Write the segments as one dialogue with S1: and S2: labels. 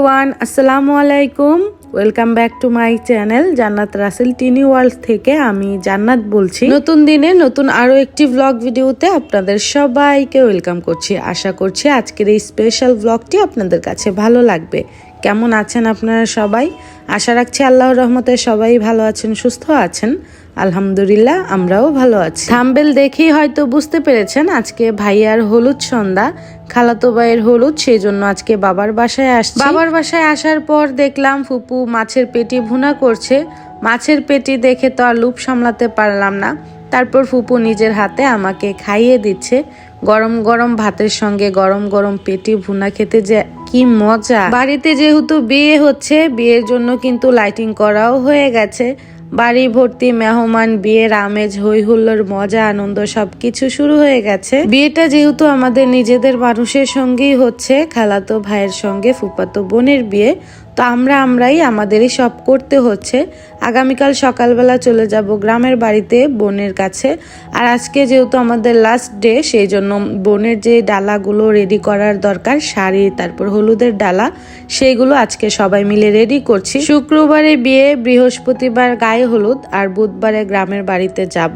S1: Everyone আসসালামু আলাইকুম। Welcome back to my channel Jannat Rasel Tini world থেকে আমি জান্নাত বলছি। নতুন দিনে নতুন আরও একটি ব্লগ ভিডিওতে আপনাদের সবাইকে ওয়েলকাম করছি। আশা করছি আজকের এই স্পেশাল ব্লগটি আপনাদের কাছে ভালো লাগবে। কেমন আছেন আপনারা সবাই? আশা রাখছি আল্লাহর রহমতে সবাই ভালো আছেন, সুস্থ আছেন। আলহামদুলিল্লাহ, আমরাও ভালো আছি। থাম্বেল দেখেই হয়তো বুঝতে পেরেছেন আজকে ভাইয়ার হলুদ সন্ধ্যা। খালাতো ভাইয়ের হলুদ সেই জন্য আজকে বাবার বাসায় আসছি। বাবার বাসায় আসার পর দেখলাম ফুপু মাছের পেটি ভুনা করছে। মাছের পেটি দেখে তো আর লুপ সামলাতে পারলাম না। তারপর ফুপু নিজের হাতে আমাকে খাইয়ে দিচ্ছে। গরম গরম ভাতের সঙ্গে গরম গরম পেটি ভুনা খেতে যে কি মজা। বাড়িতে যেহেতু বিয়ে হচ্ছে, বিয়ের জন্য কিন্তু লাইটিং করাও হয়ে গেছে। বাড়ি ভর্তি, মেহমান, বিয়ের আমেজ হই হুল্লোর মজা, আনন্দ সবকিছু শুরু হয়ে গেছে। বিয়েটা যেহেতু আমাদের নিজেদের মানুষের সঙ্গেই হচ্ছে, খালাতো ভাইয়ের সঙ্গে ফুপাতো বোনের বিয়ে। তো আমরা আমরাই আমাদেরই সব করতে হচ্ছে। আগামীকাল সকালবেলা চলে যাব গ্রামের বাড়িতে বোনের কাছে। আর আজকে যেহেতু আমাদের লাস্ট ডে সেই জন্য বোনের যে ডালাগুলো রেডি করার দরকার, শাড়ি, তারপর হলুদের ডালা, সেইগুলো আজকে সবাই মিলে রেডি করছি। শুক্রবারে বিয়ে, বৃহস্পতিবার গায়ে হলুদ, আর বুধবারে গ্রামের বাড়িতে যাব।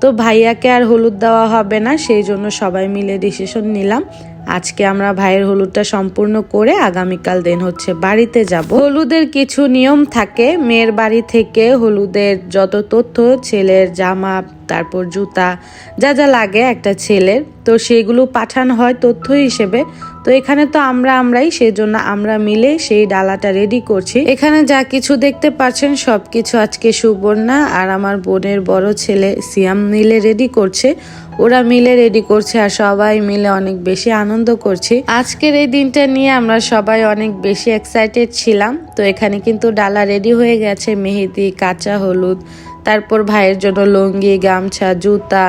S1: তো ভাইয়াকে আর হলুদ দেওয়া হবে না, সেই জন্য সবাই মিলে ডিসিশন নিলাম। আজকে আমরা ভাইয়ের হলুদটা সম্পূর্ণ করে আগামীকাল দিন হচ্ছে বাড়িতে যাব। হলুদের কিছু নিয়ম থাকে। মেয়ের বাড়ি থেকে হলুদের যত তথ্য, ছেলের জামা, তারপর জুতা, যা যা লাগে একটা ছেলের, তো সেগুলো পাঠানো হয় তথ্য হিসেবে। তো এখানে তো আমরা আমরাই সেই জন্য আমরা মিলে সেই ডালাটা রেডি করছি। এখানে যা কিছু দেখতে পাচ্ছেন সব কিছু আজকে সুবর্ণা আর আমার বোনের বড় ছেলে সিয়াম মিলে রেডি করছে। ওরা মিলে রেডি করছে আর সবাই মিলে অনেক বেশি আনন্দ করছি। আজকের এই দিনটা নিয়ে আমরা সবাই অনেক বেশি এক্সাইটেড ছিলাম। তো এখানে কিন্তু ডালা রেডি হয়ে গেছে, মেহেদি, কাঁচা হলুদ তারপর ভাইয়ের জন্য লুঙ্গি, গামছা, জুতা,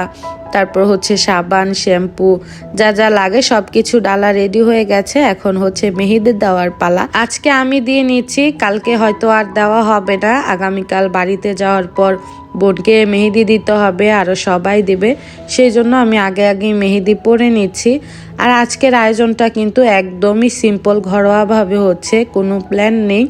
S1: তারপর হচ্ছে সাবান, শ্যাম্পু, যা যা লাগে সবকিছু ডালা রেডি হয়ে গেছে। এখন হচ্ছে মেহেদির দেওয়ার পালা। আজকে আমি দিয়ে নিচ্ছি, কালকে হয়তো আর দেওয়া হবে না। আগামীকাল বাড়িতে যাওয়ার পর বোনকে মেহেদি দিতে হবে আরও সবাই দেবে। সেই জন্য আমি আগে আগে মেহেদি পরে নিচ্ছি। আর আজকের আয়োজনটা কিন্তু একদমই সিম্পল ঘরোয়াভাবে হচ্ছে, কোনো প্ল্যান নেই।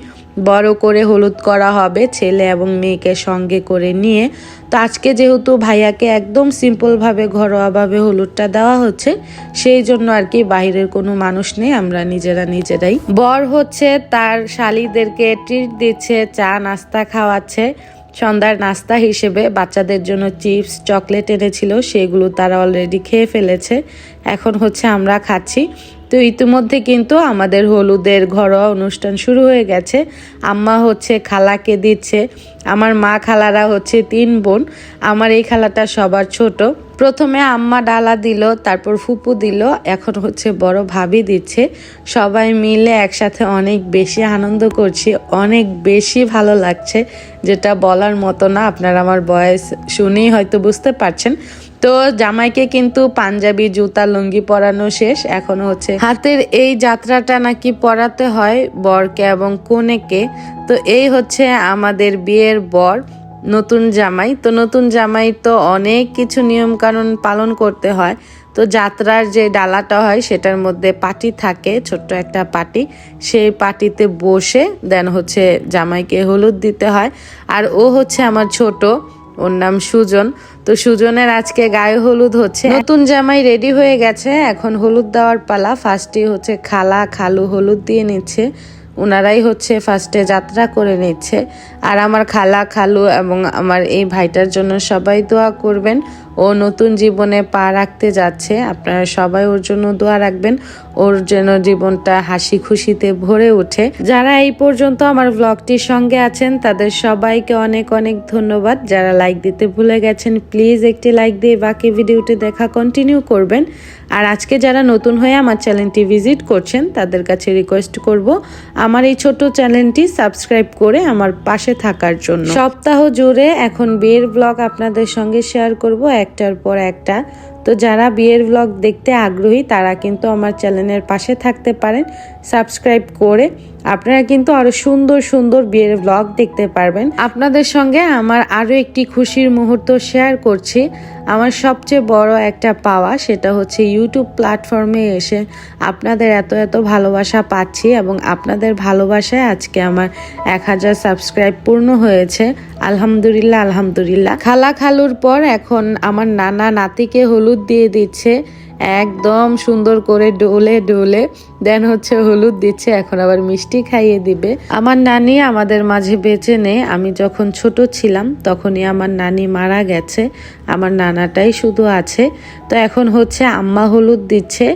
S1: বড় করে হলুদ করা হবে ছেলে এবং মেয়েকে সঙ্গে করে নিয়ে। তো আজকে যেহেতু ভাইয়াকে একদম সিম্পলভাবে ঘরোয়াভাবে হলুদটা দেওয়া হচ্ছে, সেই জন্য আর কি বাইরের কোনো মানুষ নেই, আমরা নিজেরা নিজেরাই। বর হচ্ছে তার শালিদেরকে ট্রিট দিচ্ছে, চা, নাস্তা খাওয়াচ্ছে। সন্ধ্যার নাস্তা হিসেবে বাচ্চাদের জন্য চিপস, চকলেট এনেছিল, সেগুলো তারা অলরেডি খেয়ে ফেলেছে। এখন হচ্ছে আমরা খাচ্ছি। তো ইতিমধ্যে কিন্তু আমাদের হলুদের ঘরোয়া অনুষ্ঠান শুরু হয়ে গেছে। আম্মা হচ্ছে খালাকে দিচ্ছে। আমার মা খালারা হচ্ছে তিন বোন। আমার এই খালাটা সবার ছোট। প্রথমে আম্মা ডালা দিল, তারপর ফুপু দিল, এখন হচ্ছে বড় ভাবি দিচ্ছে। সবাই মিলে একসাথে অনেক বেশি আনন্দ করছি, অনেক বেশি ভালো লাগছে, যেটা বলার মতো না, আপনারা আমার বয়স শুনেই হয়তো বুঝতে পারছেন। তো জামাইকে কিন্তু পাঞ্জাবি, জুতা, লুঙ্গি পরানো শেষ, এখন হচ্ছে হাতের এই যাত্রাটা নাকি পরাতে হয় বরকে এবং কনেকে। তো এই হচ্ছে আমাদের বিয়ের বর, নতুন জামাই। তো নতুন জামাই তো অনেক কিছু নিয়ম কানুন পালন করতে হয়। তো যাত্রার যে ডালাটা হয়, সেটার মধ্যে পাটি থাকে, ছোট্ট একটা পাটি। সেই পাটিতে বসে দেন হচ্ছে জামাইকে হলুদ দিতে হয়। আর ও হচ্ছে আমার ছোট, ওর নাম সুজন। তো সুজনের আজকে গায়ে হলুদ হচ্ছে। নতুন জামাই রেডি হয়ে গেছে, এখন হলুদ দেওয়ার পালা। ফার্স্টে হচ্ছে খালা, খালু হলুদ দিয়ে নিচ্ছে। ওনারাই হচ্ছে ফার্স্টে যাত্রা করে নিচ্ছে। আর আমার খালা, খালু এবং আমার এই ভাইটার জন্য সবাই দোয়া করবেন। ও নতুন জীবনে পা রাখতে যাচ্ছে। আপনারা সবাই ওর জন্য দোয়া রাখবেন। ওর যেন জীবনটা হাসি খুশিতে ভরে ওঠে। যারা এই পর্যন্ত আমার ব্লগটির সঙ্গে আছেন, তাদের সবাইকে অনেক অনেক ধন্যবাদ। যারা লাইক দিতে ভুলে গেছেন প্লিজ একটি লাইক দিয়ে বাকি ভিডিওটি দেখা কন্টিনিউ করবেন। আর আজকে যারা নতুন হয়ে আমার চ্যানেলটি ভিজিট করছেন, তাদের কাছে রিকোয়েস্ট করব আমার এই ছোট চ্যানেলটি সাবস্ক্রাইব করে আমার পাশে থাকার জন্য। সপ্তাহ জুড়ে এখন বিয়ের ব্লগ আপনাদের সঙ্গে শেয়ার করব। একটার পর একটা। তো যারা বিয়ের ব্লগ দেখতে আগ্রহী, তারা কিন্তু আমার চ্যানেলের পাশে থাকতে পারেন। সাবস্ক্রাইব করে আপনারা কিন্তু আরও সুন্দর সুন্দর বিয়ের ব্লগ দেখতে পারবেন। আপনাদের সঙ্গে আমার আরও একটি খুশির মুহূর্ত শেয়ার করছি। আমার সবচেয়ে বড় একটা পাওয়া সেটা হচ্ছে ইউটিউব প্ল্যাটফর্মে এসে আপনাদের এত এত ভালোবাসা পাচ্ছি এবং আপনাদের ভালোবাসায় আজকে আমার এক হাজার সাবস্ক্রাইব পূর্ণ হয়েছে। আলহামদুলিল্লাহ আলহামদুলিল্লাহ। খালা খালুর পর এখন আমার নানা নাতিকে হলুদ দিয়ে দিচ্ছে। একদম সুন্দর করে ডোলে ডোলে। দেন হচ্ছে হলুদ দিচ্ছে, এখন আবার মিষ্টি খাইয়ে দিবে। আমার নানি আমাদের মাঝে বেঁচে নেই। আমি যখন ছোট ছিলাম, তখনই আমার নানি মারা গেছে। আমার নানাটাই শুধু আছে। তো এখন হচ্ছে আম্মা হলুদ দিচ্ছে।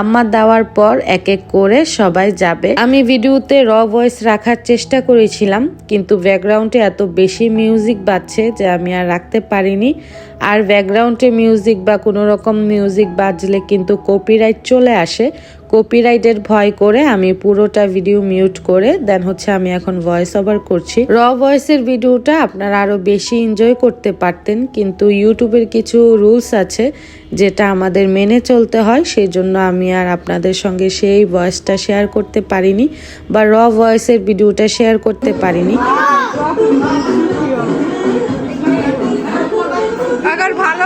S1: আম্মা দেওয়ার পর এক এক করে সবাই যাবে। আমি ভিডিওতে র ভয়েস রাখার চেষ্টা করেছিলাম, কিন্তু ব্যাকগ্রাউন্ডে এত বেশি মিউজিক বাজছে যে আমি আর রাখতে পারিনি। আর ব্যাকগ্রাউন্ডে মিউজিক বা কোনো রকম মিউজিক বাজলে কিন্তু কপিরাইট চলে আসে। কপিরাইটের ভয় করে আমি পুরোটা ভিডিও মিউট করে দেন হচ্ছে আমি এখন ভয়েস ওভার করছি। র ভয়েসের ভিডিওটা আপনারা আরও বেশি এনজয় করতে পারতেন, কিন্তু ইউটিউবের কিছু রুলস আছে যেটা আমাদের মেনে চলতে হয় সেই জন্য আমি আর আপনাদের সঙ্গে সেই ভয়েসটা শেয়ার করতে পারিনি, বা র ভয়েসের ভিডিওটা শেয়ার করতে পারিনি।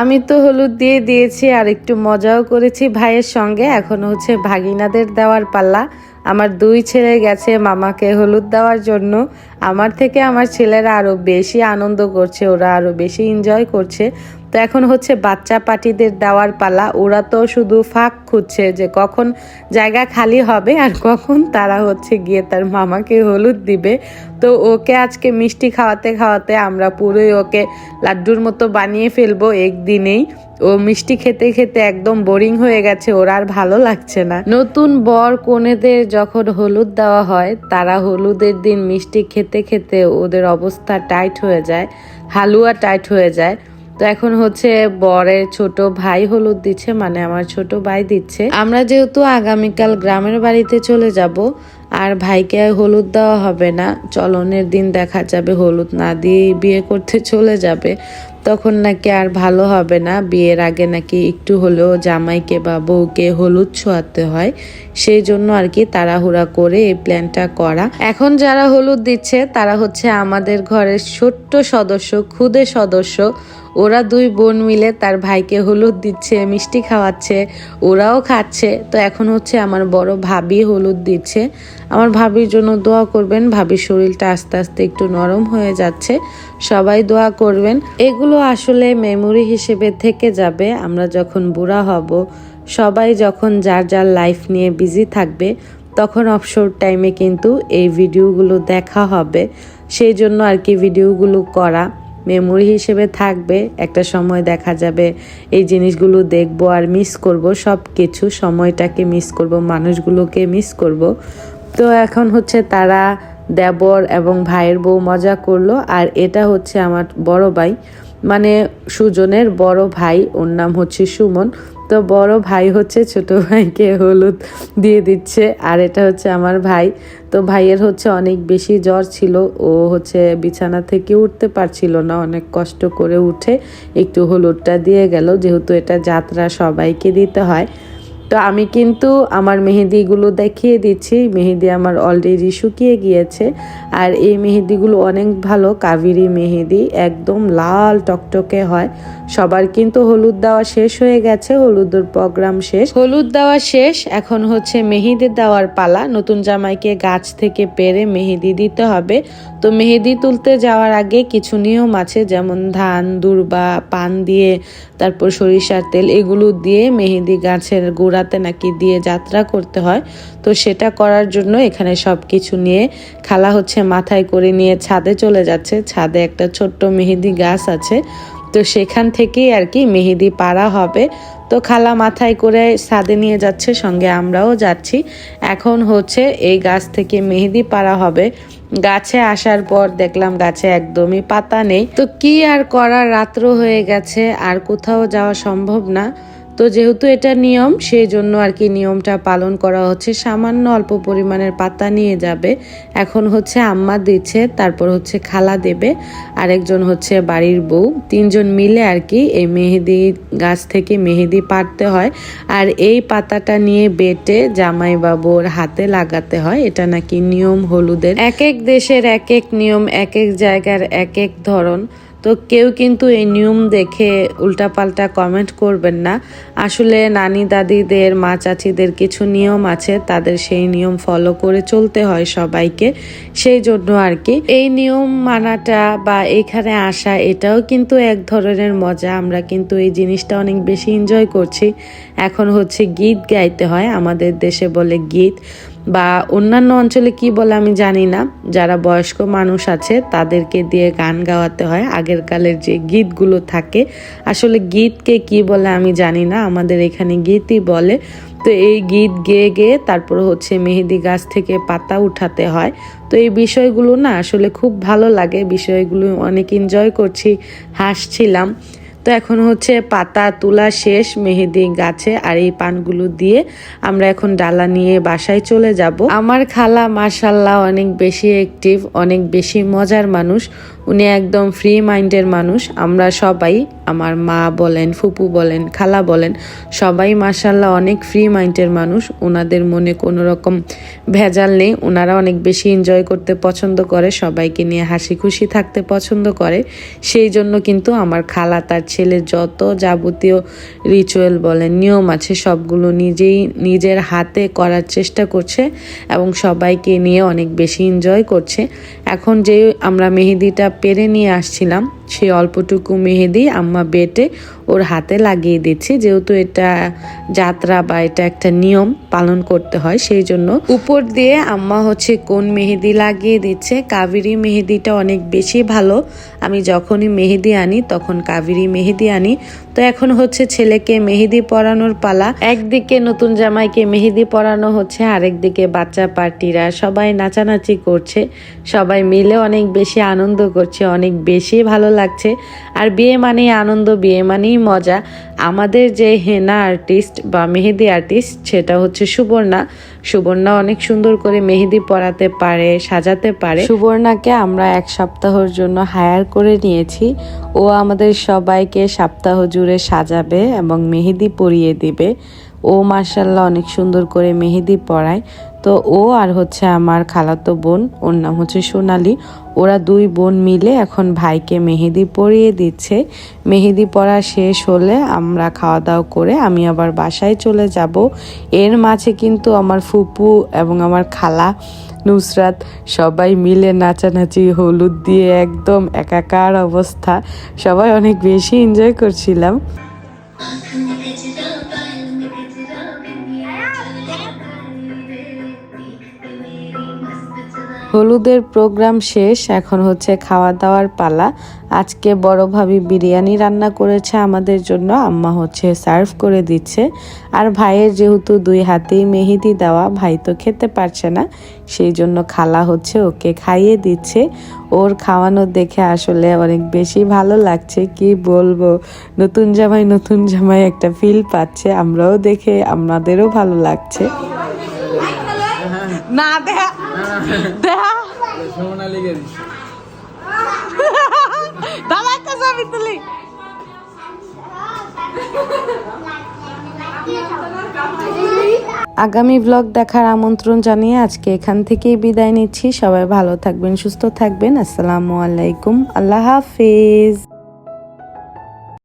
S1: আমি তো হলুদ দিয়ে দিয়েছি আর একটু মজাও করেছি ভাইয়ের সঙ্গে। এখন হচ্ছে ভাগিনাদের দেওয়ার পাল্লা। আমার দুই ছেলে গেছে মামাকে হলুদ দেওয়ার জন্য। আমার থেকে আমার ছেলেরা আরও বেশি আনন্দ করছে, ওরা আরও বেশি এনজয় করছে। তো এখন হচ্ছে বাচ্চা পার্টিদের দেওয়ার পালা। ওরা তো শুধু ফাঁক খুঁজছে যে কখন জায়গা খালি হবে আর কখন তারা হচ্ছে গিয়ে তার মামাকে হলুদ দিবে। তো ওকে আজকে মিষ্টি খাওয়াতে খাওয়াতে আমরা পুরোই ওকে লাড্ডুর মতো বানিয়ে ফেলব একদিনেই। ও মিষ্টি খেতে খেতে একদম বোরিং হয়ে গেছে, ওর আর ভালো লাগছে না। নতুন বর কনেদের যখন হলুদ দেওয়া হয়, তারা হলুদের দিন মিষ্টি খেতে খেতে ওদের অবস্থা টাইট হয়ে যায়, হালুয়া টাইট হয়ে যায়। তো এখন হচ্ছে বরের ছোট ভাই হলুদ দিচ্ছে মানে আমার ছোট ভাই দিচ্ছে। আমরা যেহেতু আগামীকাল গ্রামের বাড়িতে চলে যাব, আর ভাইকে হলুদ দেওয়া হবে না, চলনের দিন দেখা যাবে, হলুদ না দিয়ে বিয়ে করতে চলে যাবে। তখন নাকি আর ভালো হবে না। বিয়ের আগে নাকি একটু হলেও জামাইকে বা বউকে হলুদ ছোঁয়াতে হয়। সেই জন্য আর কি তাড়াহুড়া করে এই প্ল্যানটা করা। এখন যারা হলুদ দিচ্ছে, তারা হচ্ছে আমাদের ঘরের ছোট্ট সদস্য, ক্ষুদে সদস্য। ওরা দুই বোন মিলে তার ভাইকে হলুদ দিচ্ছে, মিষ্টি খাওয়াচ্ছে, ওরাও খাচ্ছে। তো এখন হচ্ছে আমার বড় ভাবি হলুদ দিচ্ছে। আমার ভাবির জন্য দোয়া করবেন, ভাবির শরীরটা আস্তে আস্তে একটু নরম হয়ে যাচ্ছে। সবাই দোয়া করবেন। এগুলো আসলে মেমোরি হিসেবে থেকে যাবে। আমরা যখন বুড়া হব, সবাই যখন যার যার লাইফ নিয়ে বিজি থাকবে, তখন অবসর টাইমে কিন্তু এই ভিডিওগুলো দেখা হবে। সেই জন্য আর কি ভিডিওগুলো করা। মেমোরি হিসেবে থাকবে, একটা সময় দেখা যাবে, এই জিনিসগুলো দেখব আর মিস করব সব কিছু সময়টাকে মিস করব, মানুষগুলোকে মিস করব। তো এখন হচ্ছে তারা, দেবর এবং ভাইয়ের বউ মজা করল, আর এটা হচ্ছে আমার বড় ভাই মানে সুজনের বড় ভাই, ওর নাম হচ্ছে সুমন। তো বড় ভাই হচ্ছে, ছোট ভাইকে হলুদ দিয়ে দিচ্ছে। আর এটা হচ্ছে আমার ভাই। তো ভাইয়ের হচ্ছে অনেক বেশি জ্বর ছিল। ও হচ্ছে বিছানা থেকে উঠতে পারছিল না। অনেক কষ্ট করে উঠে একটু হলুদটা দিয়ে গেল। যেহেতু এটা যাত্রা সবাইকে দিতে হয়। তো আমি কিন্তু আমার মেহেদিগুলো দেখিয়ে দিচ্ছি। মেহেদি আমার অলরেডি শুকিয়ে গিয়েছে। আর এই মেহেদিগুলো অনেক ভালো। কাবেরি মেহেদি একদম লাল টকটকে হয়। সবার কিন্তু হলুদ দেওয়া শেষ হয়ে গেছে, হলুদের প্রোগ্রাম শেষ। হলুদ দেওয়া শেষ, এখন হচ্ছে মেহেদি দেওয়ার পালা। নতুন জামাইকে গাছ থেকে পেরে মেহেদি দিতে হবে। তো মেহেদি তুলতে যাওয়ার আগে কিছু নিয়ম আছে, যেমন ধান, দুর্বা, পান দিয়ে, তারপর সরিষার তেল, এগুলো দিয়ে মেহেদি গাছের গোড়াতে নাকি দিয়ে যাত্রা করতে হয়। তো সেটা করার জন্য এখানে সব কিছু নিয়ে খালা হচ্ছে মাথায় করে নিয়ে ছাদে চলে যাচ্ছে। ছাদে একটা ছোট্ট মেহেদি গাছ আছে। তো সেখান থেকেই আর কি মেহেদি পাড়া হবে। তো খালা মাথায় করে সাদে নিয়ে যাচ্ছে, সঙ্গে আমরাও যাচ্ছি। এখন হচ্ছে এই গাছ থেকে মেহেদি পাড়া হবে। গাছে আসার পর দেখলাম গাছে একদমই পাতা নেই। তো কি আর করার? রাত্র হয়ে গেছে, আর কোথাও যাওয়া সম্ভব না। তো যেহেতু এটা নিয়ম সেই জন্য আর কি নিয়মটা পালন করা হচ্ছে। সামান্য অল্প পরিমাণের পাতা নিয়ে যাবে। এখন হচ্ছে আম্মা দিচ্ছে, তারপর হচ্ছে খালা দেবে। আরেকজন হচ্ছে বাড়ির বউ। তিনজন মিলে আর কি এই মেহেদি গাছ থেকে মেহেদি পাড়তে হয়। আর এই পাতাটা নিয়ে বেটে জামাই বাবুর হাতে লাগাতে হয়। এটা নাকি নিয়ম হলুদের। এক এক দেশের এক এক নিয়ম, এক এক জায়গার এক এক ধরন। তো কেউ কিন্তু এই নিয়ম দেখে উল্টাপাল্টা কমেন্ট করবেন না। আসলে নানি দাদিদের, মা চাচিদের কিছু নিয়ম আছে, তাদের সেই নিয়ম ফলো করে চলতে হয় সবাইকে, সেই জন্য আর কি। এই নিয়ম মানাটা বা এখানে আসা, এটাও কিন্তু এক ধরনের মজা। আমরা কিন্তু এই জিনিসটা অনেক বেশি এনজয় করছি। এখন হচ্ছে গীত গাইতে হয়, আমাদের দেশে বলে গীত। বা অন্যান্য অঞ্চলে কি বলে আমি জানি না। যারা বয়স্ক মানুষ আছে, তাদেরকে দিয়ে গান গাওয়াতে হয়। আগের কালের যে গীতগুলো থাকে, আসলে গীতকে কি বলে আমি জানি না। আমাদের এখানে গীতই বলে। তো এই গীত গেয়ে গেয়ে তারপর হচ্ছে মেহেদি গাছ থেকে পাতা উঠাতে হয়। তো এই বিষয়গুলো না আসলে খুব ভালো লাগে। বিষয়গুলো অনেক এনজয় করছি, হাসছিলাম। তো এখন হচ্ছে পাতা, তোলা শেষ, মেহেদি গাছে আর এই পানগুলো দিয়ে আমরা এখন ডালা নিয়ে বাসায় চলে যাব। আমার খালা মাসাল্লাহ অনেক বেশি অ্যাক্টিভ অনেক বেশি মজার মানুষ। উনি একদম ফ্রি মাইন্ডের মানুষ। আমরা সবাই, আমার মা বলেন, ফুপু বলেন, খালা বলেন, সবাই মাসাল্লাহ অনেক ফ্রি মাইন্ডের মানুষ। ওনাদের মনে কোনো রকম ভেজাল নেই। ওনারা অনেক বেশি এনজয় করতে পছন্দ করে, সবাইকে নিয়ে হাসি খুশি থাকতে পছন্দ করে। সেই জন্য কিন্তু আমার খালা, তার ছেলের যত যাবতীয় রিচুয়াল বলেন, নিয়ম আছে, সবগুলো নিজেই নিজের হাতে করার চেষ্টা করছে এবং সবাইকে নিয়ে অনেক বেশি এনজয় করছে। এখন যে আমরা মেহেদিটা পেরে নিয়ে আসছিলাম সেই অল্পটুকু মেহেদি আম্মা বেটে ওর হাতে লাগিয়ে দিচ্ছি। যেহেতু এটা যাত্রা বা এটা একটা নিয়ম পালন করতে হয়, সেই জন্য উপর দিয়ে আম্মা হচ্ছে কোন মেহেদি লাগিয়ে দিচ্ছে, কাবেরি মেহেদিটা অনেক বেশি ভালো। আমি যখনই মেহেদি আনি তখন কাবেরি মেহেদি আনি। তো এখন হচ্ছে ছেলেকে মেহেদি পরানোর পালা। একদিকে নতুন জামাইকে মেহেদি পরানো হচ্ছে, আরেকদিকে বাচ্চা পার্টিরা সবাই নাচানাচি করছে। সবাই মিলে অনেক বেশি আনন্দ করছে, অনেক বেশি ভালো লাগছে। আর বিয়ে মানেই আনন্দ, বিয়ে মানেই মজা। আমাদের যে হেনা আর্টিস্ট বা মেহেদি আর্টিস্ট সেটা হচ্ছে সুবর্ণা। সুবর্ণা অনেক সুন্দর করে মেহেদি পরাতে পারে, সাজাতে পারে। সুবর্ণাকে আমরা এক সপ্তাহর জন্য হায়ার করে নিয়েছি। ও আমাদের সবাইকে সপ্তাহ জুড়ে সাজাবে এবং মেহেদি পরিয়ে দিবে। ও মার্শাল্লাহ অনেক সুন্দর করে মেহেদি পরায়। তো ও আর হচ্ছে আমার খালাতো বোন, ওর নাম হচ্ছে সোনালি। ওরা দুই বোন মিলে এখন ভাইকে মেহেদি পরিয়ে দিচ্ছে। মেহেদি পরা শেষ হলে আমরা খাওয়া দাওয়া করে আমি আবার বাসায় চলে যাব। এর মাঝে কিন্তু আমার ফুপু এবং আমার খালা নুসরাত সবাই মিলে নাচানাচি, হলুদ দিয়ে একদম একাকার অবস্থা। সবাই অনেক বেশি এনজয় করছিলাম। হলুদের প্রোগ্রাম শেষ, এখন হচ্ছে খাওয়া দাওয়ার পালা। আজকে বড় ভাবি বিরিয়ানি রান্না করেছে, আমাদের জন্য আম্মা হচ্ছে সার্ভ করে দিচ্ছে। আর ভাইয়ের যেহেতু দুই হাতেই মেহেদি দেওয়া, ভাই তো খেতে পারছে না, সেই জন্য খালা হচ্ছে ওকে খাইয়ে দিচ্ছে। ওর খাওয়ানো দেখে আসলে অনেক বেশি ভালো লাগছে, কি বলব? নতুন জামাই নতুন জামাই একটা ফিল পাচ্ছে, আমরাও দেখে, আমাদেরও ভালো লাগছে।
S2: না দেখা দেখা দাদা ছবি তুলি।
S1: আগামী ব্লগ দেখার আমন্ত্রণ জানিয়ে আজকে এখান থেকেই বিদায় নিচ্ছি। সবাই ভালো থাকবেন, সুস্থ থাকবেন। আসসালামু আলাইকুম। আল্লাহ হাফিজ।